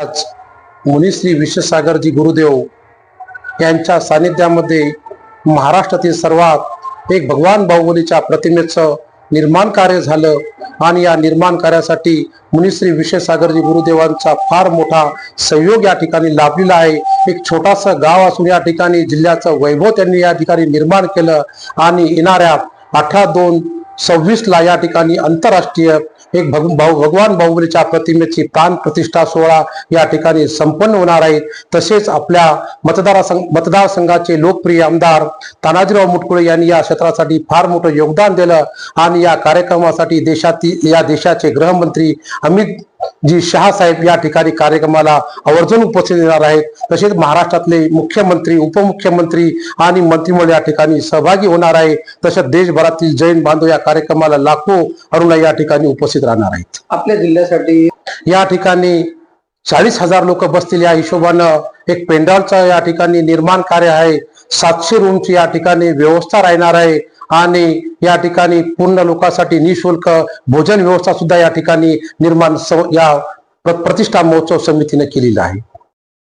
आज मुनिश्री विश्वसागरजी गुरुदेव यांच्या सानिध्यामध्ये महाराष्ट्रातील सर्वात एक भगवान बाहुबलीच्या प्रतिमेचं निर्माण कार्य झालं आणि या निर्माण कार्यासाठी मुनिश्री विश्वसागरजी गुरुदेवांचा फार मोठा सहयोग या ठिकाणी लाभलेला आहे. एक छोटासा गाव असून या ठिकाणी जिल्ह्याचं वैभव त्यांनी या ठिकाणी निर्माण केलं आणि येणाऱ्या अठरा दोन सव्वीस ला या ठिकाणी आंतरराष्ट्रीय एक भग भाऊ- भगवान बाहुबलीच्या प्रतिमेची प्राण प्रतिष्ठा सोहळा या ठिकाणी संपन्न होणार आहे. तसेच आपल्या मतदारसंघ मतदारसंघाचे लोकप्रिय आमदार तानाजीराव मुटकुळे यांनी या क्षेत्रासाठी फार मोठं योगदान दिलं. आणि या कार्यक्रमासाठी देशातील या देशाचे गृहमंत्री अमित जी शहा साहेब या ठिकाणी कार्यक्रमाला आवर्जून उपस्थित येणार आहेत. तसेच महाराष्ट्रातले मुख्यमंत्री उपमुख्यमंत्री आणि मंत्रिमंडळ या ठिकाणी सहभागी होणार आहे. तसेच देशभरातील जैन बांधव या कार्यक्रमाला लाखो अनुयायी या ठिकाणी उपस्थित राहणार आहेत. आपल्या जिल्ह्यासाठी या ठिकाणी चाळीस हजार लोक बसतील या हिशोबानं. एक पेंडॉलचं या ठिकाणी निर्माण कार्य आहे. सातशे रूमची या ठिकाणी व्यवस्था राहणार आहे. आणि या ठिकाणी पूर्ण लोकांसाठी निशुल्क भोजन व्यवस्था सुद्धा या ठिकाणी निर्माण स- या प्रतिष्ठा महोत्सव समितीने केलेला आहे.